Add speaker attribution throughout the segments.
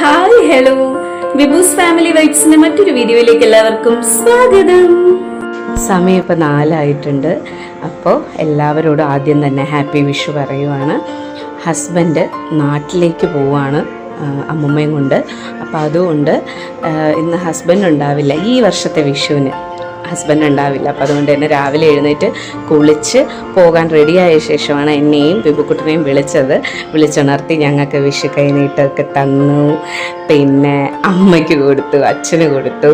Speaker 1: Hi hello. വിബൂസ് family വൈബ്സിന്റെ മറ്റൊരു വീഡിയോയിലേക്ക് എല്ലാവർക്കും സ്വാഗതം. സമയം ഇപ്പോൾ നാലായിട്ടുണ്ട്. അപ്പോൾ എല്ലാവരോടും ആദ്യം തന്നെ ഹാപ്പി വിഷു പറയുവാണ്. ഹസ്ബൻഡ് നാട്ടിലേക്ക് പോവാണ് അമ്മുമ്മയും കൊണ്ട്. അപ്പോൾ അതുകൊണ്ട് ഇന്ന് ഹസ്ബൻഡ് ഉണ്ടാവില്ല ഈ വർഷത്തെ വിഷുവിന്. ഹസ്ബൻഡ് ഉണ്ടാവില്ല. അപ്പോൾ അതുകൊണ്ട് തന്നെ രാവിലെ എഴുന്നേറ്റ് കുളിച്ച് പോകാൻ റെഡിയായ ശേഷമാണ് എന്നെയും ബിബുക്കുട്ടനെയും വിളിച്ചത്. വിളിച്ചുണർത്തി ഞങ്ങൾക്ക് വിഷു കൈനീട്ടൊക്കെ തന്നു. പിന്നെ അമ്മയ്ക്ക് കൊടുത്തു അച്ഛന് കൊടുത്തു.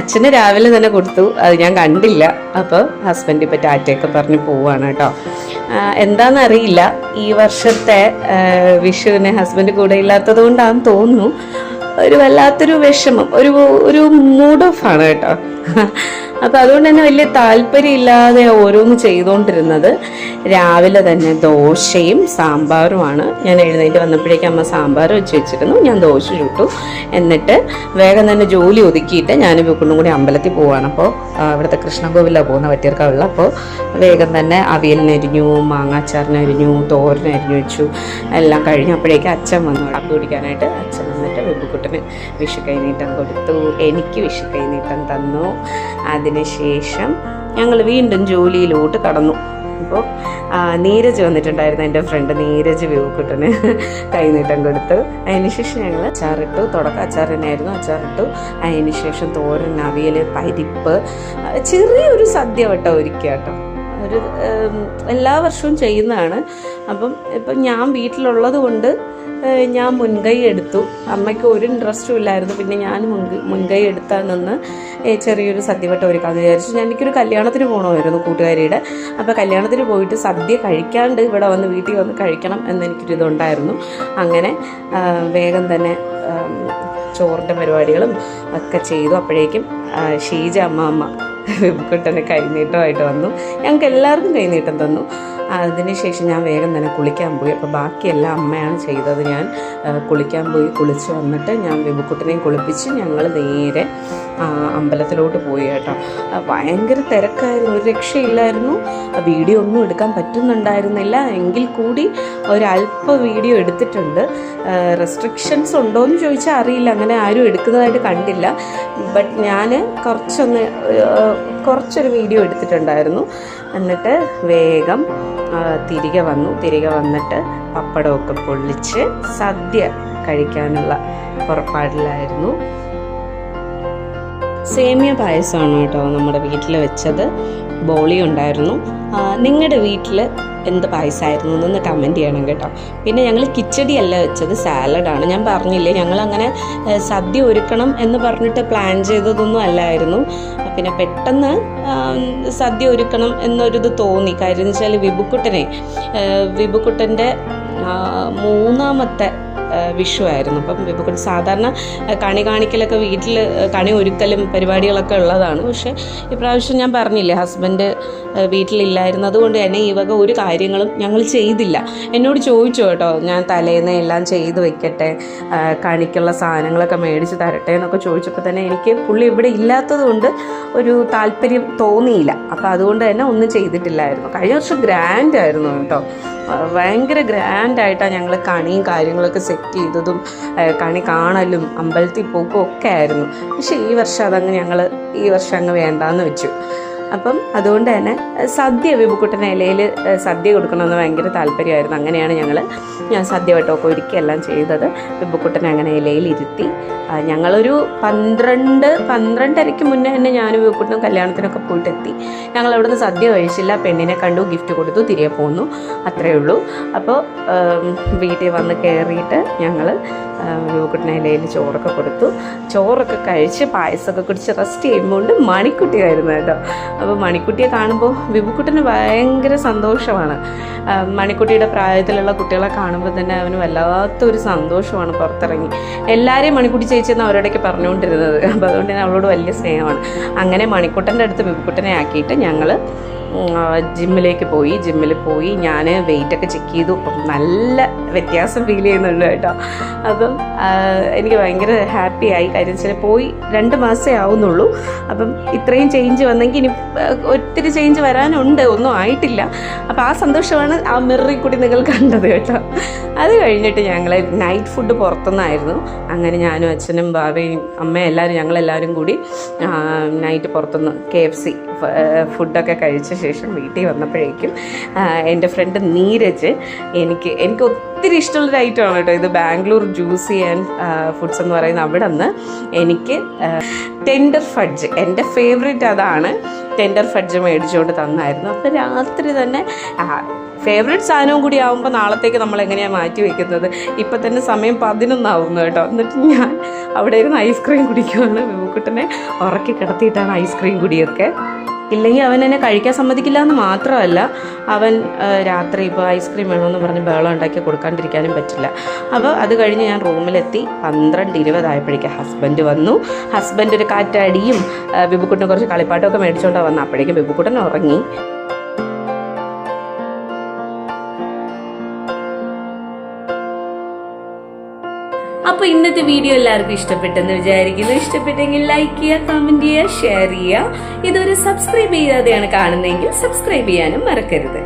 Speaker 1: അച്ഛന് രാവിലെ തന്നെ കൊടുത്തു. അത് ഞാൻ കണ്ടില്ല. അപ്പോൾ ഹസ്ബൻഡ് ഇപ്പോൾ ടാറ്റയൊക്കെ പറഞ്ഞ് പോവാണ് കേട്ടോ. എന്താണെന്നറിയില്ല ഈ വർഷത്തെ വിഷുവിനെ ഹസ്ബൻഡ് കൂടെ ഇല്ലാത്തത് കൊണ്ടാണെന്ന് തോന്നുന്നു. ഒരു വല്ലാത്തൊരു വിഷമം. ഒരു ഒരു മൂഡ് ഓഫാണ് കേട്ടോ. അപ്പൊ അതുകൊണ്ട് തന്നെ വലിയ താല്പര്യമില്ലാതെ ഓരോന്ന് ചെയ്തുകൊണ്ടിരുന്നത് രാവിലെ തന്നെ ദോശയും സാമ്പാറുമാണ്. ഞാൻ എഴുന്നേറ്റ് വന്നപ്പോഴേക്കും അമ്മ സാമ്പാർ വെച്ച് വെച്ചിരുന്നു. ഞാൻ ദോശ ചുട്ടു. എന്നിട്ട് വേഗം തന്നെ ജോലി ഒതുക്കിയിട്ട് ഞാൻ വിക്കുണ്ടും കൂടി അമ്പലത്തിൽ പോവാണ്. അപ്പോൾ ഇവിടുത്തെ കൃഷ്ണകോവിലാണ് പോകുന്ന വറ്റിയർക്കാവുള്ള അപ്പോൾ വേഗം തന്നെ അവിയലിനരിഞ്ഞു മാങ്ങാച്ചാറിനരിഞ്ഞു തോരനരിഞ്ഞു വെച്ചു. എല്ലാം കഴിഞ്ഞപ്പോഴേക്കും അച്ഛൻ വന്നു. അടപ്പ് കുടിക്കാനായിട്ട് അച്ഛൻ വന്നിട്ട് വെബുക്കുട്ടന് വിഷു കൈനീട്ടം കൊടുത്തു. എനിക്ക് വിഷു കൈനീട്ടം തന്നു അതിനുശേഷം ഞങ്ങൾ വീണ്ടും ജോലിയിലോട്ട് കടന്നു. അപ്പോൾ നീരജ് വന്നിട്ടുണ്ടായിരുന്നു എന്റെ ഫ്രണ്ട് നീരജ് വ്യൂക്കുട്ടന് കൈനീട്ടം കൊടുത്തു. അതിനുശേഷം ഞങ്ങൾ അച്ചാറിട്ടു തുടക്കം തന്നെയായിരുന്നു അച്ചാറിട്ടു. അതിനുശേഷം തോരൻ അവിയൽ പരിപ്പ് ചെറിയൊരു സദ്യ വട്ടം ഒരുക്കുക കേട്ടോ ഒരു എല്ലാ വർഷവും ചെയ്യുന്നതാണ്. അപ്പം ഇപ്പം ഞാൻ വീട്ടിലുള്ളത് കൊണ്ട് ഞാൻ മുൻകൈ എടുത്തു. അമ്മയ്ക്ക് ഒരു ഇൻട്രസ്റ്റും ഇല്ലായിരുന്നു. പിന്നെ ഞാൻ മുൻകൈ മുൻകൈ എടുത്താൽ നിന്ന് ചെറിയൊരു സദ്യവട്ടം ഒരുക്കാമെന്ന് വിചാരിച്ചു. ഞാൻ എനിക്കൊരു കല്യാണത്തിന് പോകണമായിരുന്നു കൂട്ടുകാരിയുടെ. അപ്പോൾ കല്യാണത്തിന് പോയിട്ട് സദ്യ കഴിക്കാണ്ട് ഇവിടെ വന്ന് വീട്ടിൽ വന്ന് കഴിക്കണം എന്നെനിക്കൊരിതുണ്ടായിരുന്നു അങ്ങനെ വേഗം തന്നെ ചോറിന്റെ പരിപാടികളും ഒക്കെ ചെയ്തു. അപ്പോഴേക്കും ഷീജ അമ്മ അമ്മ വിബുക്കുട്ടന് കൈനീട്ടമായിട്ട് വന്നു. ഞങ്ങൾക്ക് എല്ലാവർക്കും കൈനീട്ടം തന്നു. അതിനുശേഷം ഞാൻ വേഗം തന്നെ കുളിക്കാൻ പോയി. അപ്പോൾ ബാക്കിയെല്ലാം അമ്മയാണ് ചെയ്തത്. ഞാൻ കുളിക്കാൻ പോയി കുളിച്ച് വന്നിട്ട് ഞാൻ വിബുക്കുട്ടനെയും കുളിപ്പിച്ച് ഞങ്ങൾ നേരെ അമ്പലത്തിലോട്ട് പോയി കേട്ടോ. ഭയങ്കര തിരക്കായിരുന്നു. ഒരു രക്ഷയില്ലായിരുന്നു. വീഡിയോ ഒന്നും എടുക്കാൻ പറ്റുന്നുണ്ടായിരുന്നില്ല. എങ്കിൽ കൂടി ഒരല്പ വീഡിയോ എടുത്തിട്ടുണ്ട്. റെസ്ട്രിക്ഷൻസ് ഉണ്ടോ എന്ന് ചോദിച്ചാൽ അറിയില്ല. അങ്ങനെ ആരും എടുക്കുന്നതായിട്ട് കണ്ടില്ല. ബട്ട് ഞാൻ കുറച്ചൊന്ന് കുറച്ചൊരു വീഡിയോ എടുത്തിട്ടുണ്ടായിരുന്നു. എന്നിട്ട് വേഗം തിരികെ വന്നു. തിരികെ വന്നിട്ട് പപ്പടമൊക്കെ പൊള്ളിച്ച് സദ്യ കഴിക്കാനുള്ള പുറപ്പാടിലായിരുന്നു. സേമിയ പായസമാണ് കേട്ടോ നമ്മുടെ വീട്ടിൽ വെച്ചത്. ബോളി ഉണ്ടായിരുന്നു നിങ്ങളുടെ വീട്ടിൽ എന്ത് പായസമായിരുന്നു എന്നൊന്ന് കമന്റ് ചെയ്യണം കേട്ടോ. പിന്നെ ഞങ്ങൾ കിച്ചടിയല്ല വെച്ചത് സാലഡാണ് ഞാൻ പറഞ്ഞില്ലേ ഞങ്ങൾ അങ്ങനെ സദ്യ ഒരുക്കണം എന്ന് പറഞ്ഞിട്ട് പ്ലാൻ ചെയ്തതൊന്നും അല്ലായിരുന്നു. പിന്നെ പെട്ടെന്ന് സദ്യ ഒരുക്കണം എന്നൊരിത് തോന്നി. കാര്യം എന്ന് വെച്ചാൽ വിബുക്കുട്ടനെ വിഭുക്കുട്ടന്റെ മൂന്നാമത്തെ വിഷു ആയിരുന്നു അപ്പം വിബുക്കുട്ടൻ സാധാരണ കണി കാണിക്കലൊക്കെ വീട്ടിൽ കണി ഒരുക്കലും പരിപാടികളൊക്കെ ഉള്ളതാണ്. പക്ഷേ ഇപ്രാവശ്യം ഞാൻ പറഞ്ഞില്ലേ ഹസ്ബൻഡ് വീട്ടിലില്ലായിരുന്നു. അതുകൊണ്ട് തന്നെ ഈ വക ഒരു കാര്യങ്ങളും ഞങ്ങൾ ചെയ്തില്ല. എന്നോട് ചോദിച്ചു കേട്ടോ ഞാൻ തലേന്ന് എല്ലാം ചെയ്ത് വെക്കട്ടെ കണിക്കുള്ള സാധനങ്ങളൊക്കെ മേടിച്ച് തരട്ടെ എന്നൊക്കെ ചോദിച്ചപ്പോൾ തന്നെ എനിക്ക് പുള്ളി ഇവിടെ ഇല്ലാത്തതുകൊണ്ട് ഒരു താല്പര്യം തോന്നിയില്ല. അപ്പോൾ അതുകൊണ്ട് തന്നെ ഒന്നും ചെയ്തിട്ടില്ലായിരുന്നു. കഴിഞ്ഞ വർഷം ഗ്രാൻഡ് ആയിരുന്നു കേട്ടോ. ഭയങ്കര ഗ്രാൻഡായിട്ടാണ് ഞങ്ങൾ കണിയും കാര്യങ്ങളൊക്കെ സെറ്റ് ചെയ്തതും കണി കാണലും അമ്പലത്തിൽ പോക്കും ഒക്കെ ആയിരുന്നു. പക്ഷേ ഈ വർഷം അതങ്ങ് ഞങ്ങൾ ഈ വർഷം അങ്ങ് വേണ്ടാന്ന് വെച്ചു. അപ്പം അതുകൊണ്ട് തന്നെ സദ്യ വിബുക്കുട്ടൻ ഇലയിൽ സദ്യ കൊടുക്കണമെന്ന് ഭയങ്കര താല്പര്യമായിരുന്നു. അങ്ങനെയാണ് ഞങ്ങൾ ഞാൻ സദ്യ വട്ടമൊക്കെ ഒരുക്കിയെല്ലാം ചെയ്തത്. വിബുക്കുട്ടനെ അങ്ങനെ ഇലയിൽ ഇരുത്തി. ഞങ്ങളൊരു പന്ത്രണ്ട് പന്ത്രണ്ടരയ്ക്ക് മുന്നേ തന്നെ ഞാനും വിപുക്കുട്ടനും കല്യാണത്തിനൊക്കെ പോയിട്ടെത്തി. ഞങ്ങൾ അവിടുന്ന് സദ്യ കഴിച്ചില്ല. പെണ്ണിനെ കണ്ടു ഗിഫ്റ്റ് കൊടുത്തു തിരികെ പോന്നു. അത്രയേ ഉള്ളൂ. അപ്പോൾ വീട്ടിൽ വന്ന് കയറിയിട്ട് ഞങ്ങൾ വിവക്കുട്ടിനെ ഇലയിൽ ചോറൊക്കെ കൊടുത്തു. ചോറൊക്കെ കഴിച്ച് പായസമൊക്കെ കുടിച്ച് റെസ്റ്റ് ചെയ്യുമ്പോൾ മണിക്കുട്ടിയായിരുന്നു കേട്ടോ. അപ്പോൾ മണിക്കുട്ടിയെ കാണുമ്പോൾ വിഭുക്കുട്ടന് ഭയങ്കര സന്തോഷമാണ്. മണിക്കുട്ടിയുടെ പ്രായത്തിലുള്ള കുട്ടികളെ കാണുമ്പോൾ തന്നെ അവന് വല്ലാത്തൊരു സന്തോഷമാണ് പുറത്തിറങ്ങി. എല്ലാവരെയും മണിക്കുട്ടി ചേച്ചി എന്ന് അവരോടൊക്കെ പറഞ്ഞുകൊണ്ടിരുന്നത്. അപ്പോൾ അതുകൊണ്ട് തന്നെ അവളോട് വലിയ സ്നേഹമാണ്. അങ്ങനെ മണിക്കുട്ടന്റെ അടുത്ത് വിബുക്കുട്ടനെ ആക്കിയിട്ട് ഞങ്ങൾ ജിമ്മിലേക്ക് പോയി ജിമ്മിൽ പോയി ഞാൻ വെയിറ്റ് ഒക്കെ ചെക്ക് ചെയ്തു. അപ്പം നല്ല വ്യത്യാസം ഫീൽ ചെയ്യുന്നുണ്ട് കേട്ടോ. അപ്പം എനിക്ക് ഭയങ്കര ഹാപ്പി ആയി. കാര്യം വെച്ചാൽ പോയി രണ്ട് മാസമേ ആവുന്നുള്ളൂ. അപ്പം ഇത്രയും ചേഞ്ച് വന്നെങ്കിൽ ഇനി ഒത്തിരി ചേഞ്ച് വരാനുണ്ട്. ഒന്നും ആയിട്ടില്ല. അപ്പം ആ സന്തോഷമാണ് ആ മിററിൽ കൂടി നിങ്ങൾ കണ്ടത് കേട്ടോ. അത് കഴിഞ്ഞിട്ട് ഞങ്ങൾ നൈറ്റ് ഫുഡ് പുറത്തുനിന്നായിരുന്നു. അങ്ങനെ ഞാനും അച്ഛനും ബാബയും അമ്മയും എല്ലാവരും ഞങ്ങളെല്ലാവരും കൂടി നൈറ്റ് പുറത്തുനിന്ന് കെ എഫ് സി ഫുഡൊക്കെ കഴിച്ച ശേഷം വീട്ടിൽ വന്നപ്പോഴേക്കും എന്റെ ഫ്രണ്ട് നീരജ് എനിക്ക് എനിക്ക് ഒത്തിരി ഇഷ്ടമുള്ളൊരു ഐറ്റമാണ് കേട്ടോ ഇത്. ബാംഗ്ലൂർ ജ്യൂസി ആൻഡ് ഫുഡ്സ് എന്ന് പറയുന്ന അവിടെ നിന്ന് എനിക്ക് ടെൻഡർ ഫഡ്ജ് എന്റെ ഫേവറേറ്റ് അതാണ് ടെൻഡർ ഫഡ്ജ് മേടിച്ചുകൊണ്ട് തന്നായിരുന്നു. അപ്പോൾ രാത്രി തന്നെ ഫേവറേറ്റ് സാധനവും കൂടി ആകുമ്പോൾ നാളത്തേക്ക് നമ്മൾ എങ്ങനെയാണ് മാറ്റി വെക്കുന്നത്? ഇപ്പം തന്നെ സമയം പതിനൊന്നാവുന്നു കേട്ടോ. എന്നിട്ട് ഞാൻ അവിടെ ഇരുന്ന് ഐസ്ക്രീം കുടിക്കുവാണ്. വിമുക്കുട്ടനെ ഉറക്കി കിടത്തിയിട്ടാണ് ഐസ്ക്രീം കുടിയൊക്കെ. ഇല്ലെങ്കിൽ അവൻ എന്നെ കഴിക്കാൻ സമ്മതിക്കില്ല എന്ന് മാത്രമല്ല അവൻ രാത്രി ഇപ്പോൾ ഐസ്ക്രീം വേണമെന്ന് പറഞ്ഞ് ബഹളം ഉണ്ടാക്കി കൊടുക്കാണ്ടിരിക്കാനും പറ്റില്ല. അപ്പോൾ അത് കഴിഞ്ഞ് ഞാൻ റൂമിലെത്തി. പന്ത്രണ്ട് ഇരുപതായപ്പോഴേക്കും ഹസ്ബൻഡ് വന്നു. ഹസ്ബൻഡ് ഒരു കാറ്റടിയും ബിബുക്കുട്ടിന് കുറച്ച് കളിപ്പാട്ടമൊക്കെ മേടിച്ചുകൊണ്ടാണ് വന്നത് അപ്പോഴേക്കും ബിബുക്കുട്ടൻ ഉറങ്ങി. അപ്പോൾ ഇന്നത്തെ വീഡിയോ എല്ലാവർക്കും ഇഷ്ടപ്പെട്ടെന്ന് വിചാരിക്കുന്നു. ഇഷ്ടപ്പെട്ടെങ്കിൽ ലൈക്ക് ചെയ്യുക കമന്റ് ചെയ്യുക ഷെയർ ചെയ്യുക. ഇതൊരു സബ്സ്ക്രൈബ് ചെയ്യാതെയാണ് കാണുന്നതെങ്കിൽ സബ്സ്ക്രൈബ് ചെയ്യാനും മറക്കരുത്.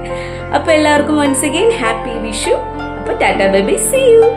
Speaker 1: അപ്പൊ എല്ലാവർക്കും വൺസ് അഗെയിൻ ഹാപ്പി വിഷു. അപ്പൊ ടാറ്റാ ബൈ സീ യു